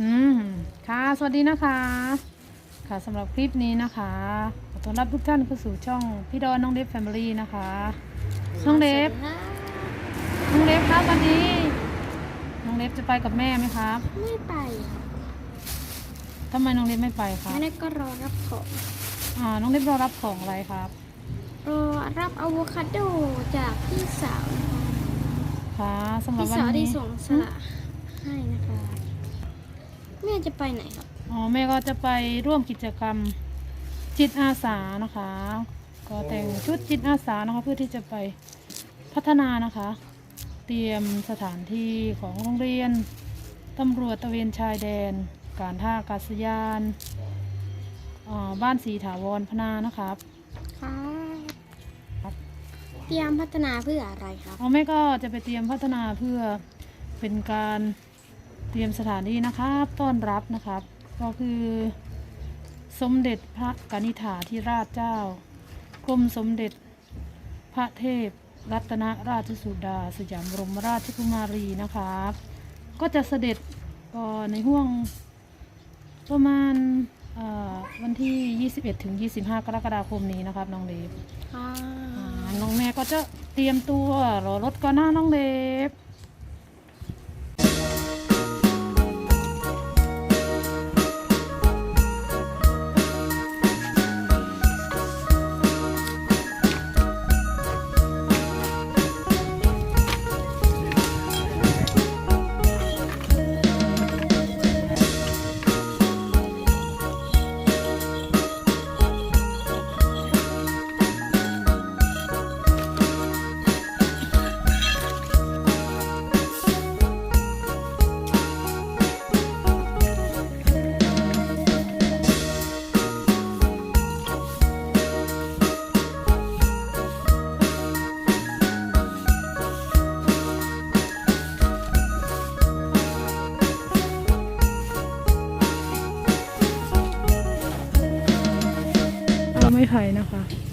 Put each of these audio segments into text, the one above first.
อืมค่ะ สวัสดีนะคะ ค่ะสำหรับคลิปนี้นะคะขอต้อนรับทุกท่านเข้าสู่ช่องพี่ดอนน้องเดฟแฟมิลี่นะคะ น้องเดฟ น้องเดฟครับวันนี้ น้องเดฟจะไปกับแม่ไหมครับไม่ไปครับทำไมน้องเดฟไม่ไปครับแม่เล็กก็รอรับของอ่า น้องเดฟรอรับของอะไรครับ รอรับอะโวคาโดจากพี่สาวนะคะค่ะสำหรับพี่วันสาวได้นี้ส่งสละให้นะคะ แม่จะไปไหนครับ อ๋อแม่ก็จะไปร่วมกิจกรรมจิตอาสานะคะ ก็แต่งชุดจิตอาสานะคะ เพื่อที่จะไปพัฒนานะคะ เตรียมสถานที่ของโรงเรียนตำรวจตระเวนชายแดน การท่าอากาศยานอ่าบ้านสีถาวรพนานะครับครับ เตรียมพัฒนาเพื่ออะไรครับเอาแม่ก็จะไปเตรียมพัฒนาเพื่อเป็นการ เตรียมสถานที่นะครับต้อนรับนะครับ ก็คือ สมเด็จพระกนิษฐาธิราชเจ้ากรมสมเด็จ พระเทพ รัตนราชสุดา สยามบรมราชกุมารีนะครับ ก็จะเสด็จก็ในห่วงประมาณเอ่อวันที่ 21 ถึง 25 กรกฎาคมนี้นะครับ น้องเดฟค่ะอ่าน้องแม่ก็จะเตรียมตัวรอรถก่อนหน้าน้องเดฟ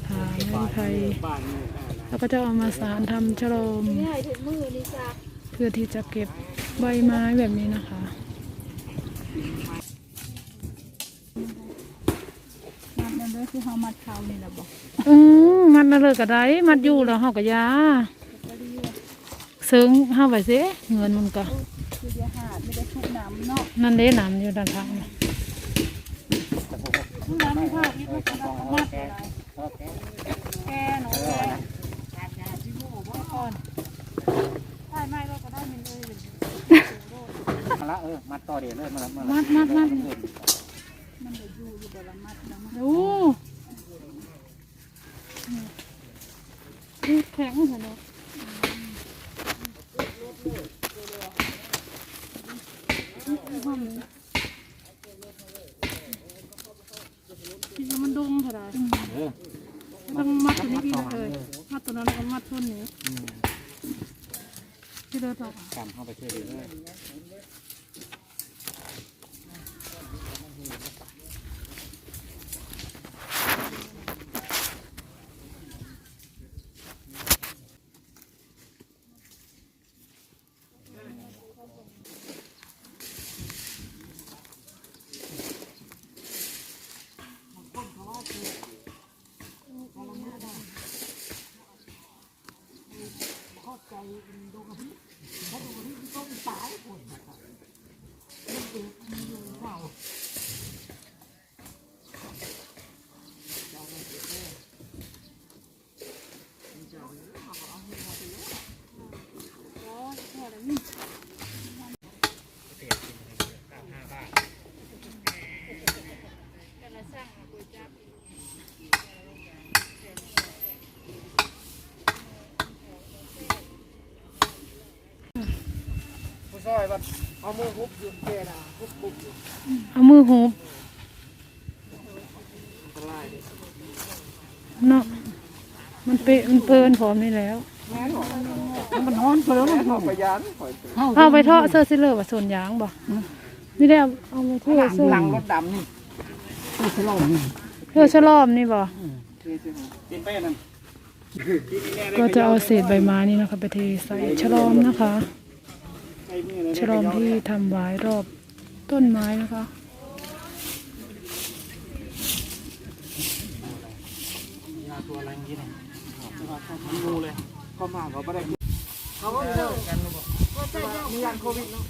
ผ่นะคะผ่าไม้ไผ่แล้วก็จะเอามาสารทำฉลมไม่ให้ถึงมือลิซ่าเพื่อที่จะเก็บใบไม้แบบนี้นะคะมัดนั่นด้วยคือเขามัดเขานี่แหละบอกอืมมัดน่ะเลยก็ได้ มัดอยู่แล้วเฮาก็ยาซึ้งเฮาไปสิเงินมันก็คือจะหาไม่ได้ทุกน้ำเนาะนั่นเด้น้ำอยู่ด้านข้างนี่น้ำข้าวอีกมันก็มัดอะไร แกหนูแกก่อนใช่ไม่เราก็ได้มันเลยมาละเออมัดต่อเดี๋ยวเลยมาละมัดมัดมัดมันจะอยู่อยู่บนละมัดนะมันดูนี่แข็งเหรอเนาะที่มันดงเท่าไหร่ ต้องมัดตัวนี้พี่นะเลยมัดตัวนั้นแล้วก็มัดต้นนี้อืมที่เราต่อ กำเข้าไปเชื่อเดี๋ยวเลย อยบัดเอามือฮุบยืนเกน่ะฮุบบุบอยู่เอามือหูบอันตรายดิเนาะมันเปะมันเปินพร้อมนี่แล้วมันนอนเปลืองเข้าไปยันเอาไปเทาะเสื้อซิเลอร์ว่าส่วนยางบ่ไม่ได้เอาเอาไปเทาะเสื้อหลังรถดำนี่ตู้สลอมนี่เพื่อฉลอมนี่บ่กินไปนั่น ก็จะเอาเศษใบไม้นี่นะคะไปเทใส่ฉลอมนะคะใส่มือเลย ฉลอมที่ทำไว้รอบต้นไม้นะคะยาตัวอะไรอย่างนี้เนี่ยมันงูเลยเข้ามาเขาไม่ได้เขาก็เลิกกันนะบอกมียานโควิดเนาะ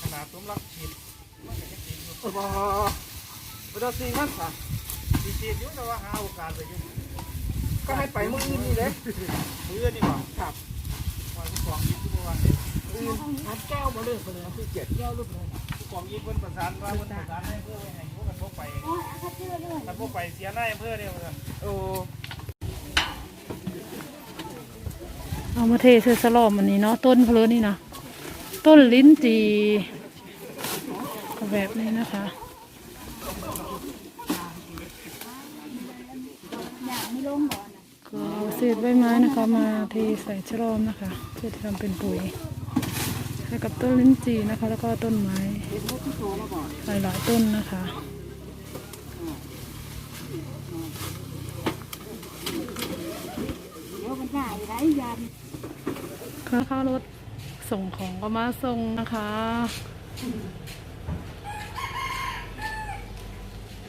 ขนาดสมรักฉีดเออบ่บ่ได้ซีมันค่ะฉีดอยู่แต่ว่าหาโอกาสไปอยู่ก็ให้ไปมืออื่นนี่เลยมืออื่นนี่บ่ครับวันที่สองยี่สิบวันเดียว อื่นหัดแก้วมาเลยคนเลยคือเจ็ดแก้วลูกเลยกองยี่เพิ่นประสานว่าเพิ่นประสานให้เพื่อให้พวกกันพวกไปกันพวกไปเสียหน้าเพื่อเดียวกันโอ้เอามาเทเสื้อสลอมอันนี้เนาะต้นเพลอนี่นะต้นลิ้นจีแบบนี้นะคะก็เอาเศษใบไม้นะคะ มาเทใส่ชะลอมนะคะ เพื่อจะทำเป็นปุ๋ยให้กับต้นลิ้นจีนะคะ แล้วก็ต้นไม้หลายๆต้นนะคะเดี๋ยวมันได้ไรยันค่าค่ารถส่งของก็มาส่งนะคะ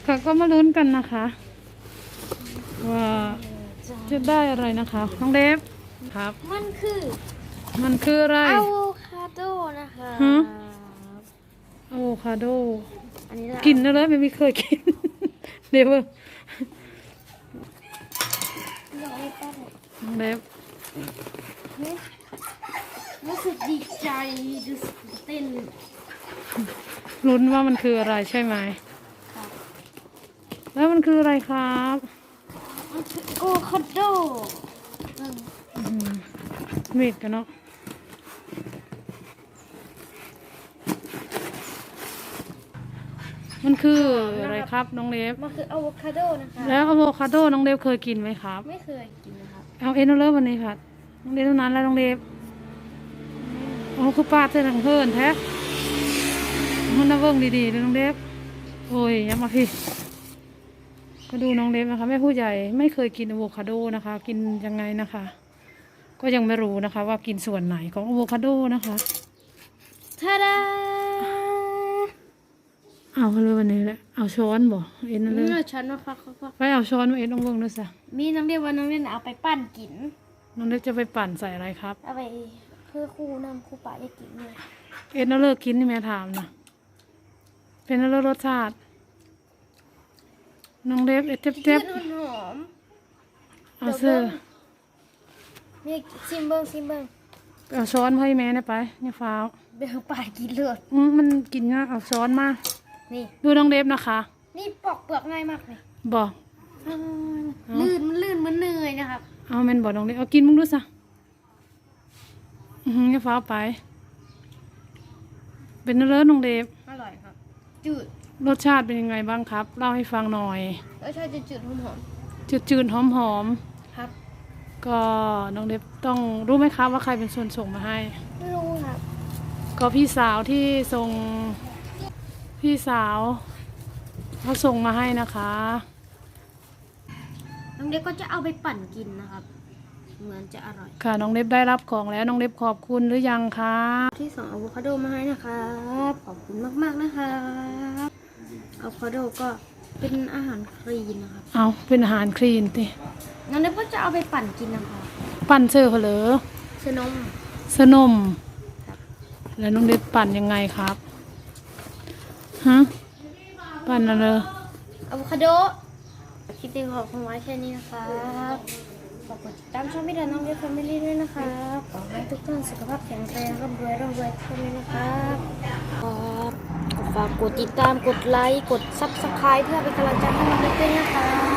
ค่ะก็มาลุ้นกันนะคะ ว่า จะได้อะไรนะคะน้องเดฟครับ มันคือมันคืออะไร อะโวคาโดนะคะฮะ อะโวคาโด อันนี้ละกินได้เลยไม่เคยกิน เดฟเว้ยอยากให้ป้าหน่อยน้องเดฟรู้สึกดีใจรู้สึกเต้นลุ้นว่ามันคืออะไรใช่ไหมแล้วมันคืออะไรครับมันคือ โอคาโดมอืมเม็ดกันเนาะมันคืออะไรครับน้องเดฟมันคืออะโวคาโดนะคะ แล้วอะโวคาโดน้องเดฟเคยกินไหมครับ ไม่เคยกินนะครับ เอาเอ็นเอาเลิฟวันนี้ค่ะน้องเดฟเท่านั้นแล้วน้องเดฟโอ้คือป้าเส้นทางเพื่อนแท้มันน่าเบิ่งดีๆเลยน้องเดฟโอ้ยยังมาพี่ ก็ดูน้องเดฟนะคะแม่ผู้ใหญ่ไม่เคยกินอะโวคาโดนะคะ กินยังไงนะคะ ก็ยังไม่รู้นะคะ ว่ากินส่วนไหนของอะโวคาโดนะคะทาดาเอาเลยวันนี้แหละเอาช้อนบ่เอ็นเอาเลยนี่ฉันว่าเขาเขาไปเอาช้อนมาเอ็นลองเบิ่งด้วยสิมีน้องเดียววันน้องเล่นเอาไปปั้นกิน น้องเดฟจะไปปั่นใส่อะไรครับเอาไปคือครูนำครูป่าจะกินเลยเอ็นเอาเลิกกินนี่แม่ถามนะเป็นเอาเลิกรสชาติ น้องเดฟเอ็ดเจ็บเจ็บขึ้นหอมเอาเสื้อๆนี่ซิมเบิ้งซิมเบิ้งไปเอาช้อนมาให้แม่นะไปเนี่ยฟ้าวเบลป่ากินเลือดอืมมันกินง่ายเอาช้อนมานี่ดูน้องเดฟนะคะ นี่ปอกเปลือกง่ายมากเลยบอกอ่าลื่นมันลื่นเหมันเนยนะครับเอาแม่นบอกน้องเดฟเอากินมึงดูซะอือหือเนี่ยฟ้าวไป เป็นเอาเลิศน้องเดฟอร่อยครับ จืดรสชาติเป็นยังไงบ้างครับ เล่าให้ฟังหน่อยรสชาติจะจืดหอมจืดจืดๆหอมหอมๆครับ ๆก็น้องเดฟต้องรู้ไหมครับว่าใครเป็นส่วนส่งมาให้ ไม่รู้ครับ ก็พี่สาวที่ส่งพี่สาวเขาส่งมาให้นะคะ น้องเด็กก็จะเอาไปปั่นกินนะครับ เหมือนจะอร่อย ค่ะน้องเล็บได้รับของแล้วน้องเล็บขอบคุณหรือยังคะที่สองอะโวคาโดมาให้นะครับขอบคุณมากๆนะครับอะโวคาโดก็เป็นอาหารคลีนนะครับ เอาเป็นอาหารคลีนติน้องเด็กก็จะเอาไปปั่นกินนะครับปั่นเซอร์เหรอเชอนมสนม แล้วน้องเล็บปั่นยังไงครับฮะปั่นอะไรอะโวคาโดคลิปนี้ขอบคุณไว้แค่นี้นะครับ ฝากกดติดตามช่องพี่ดาน้องเด็กแฟมิลี่ด้วยนะครับขอให้ทุกท่านสุขภาพแข็งแรงร่ำรวยร่ำรวยทุกคนเลยนะครับครับฝากกดติดตามกดไลค์กดซับสไครต์เพื่อเป็นกำลังใจให้น้องเด็กด้วยนะครับ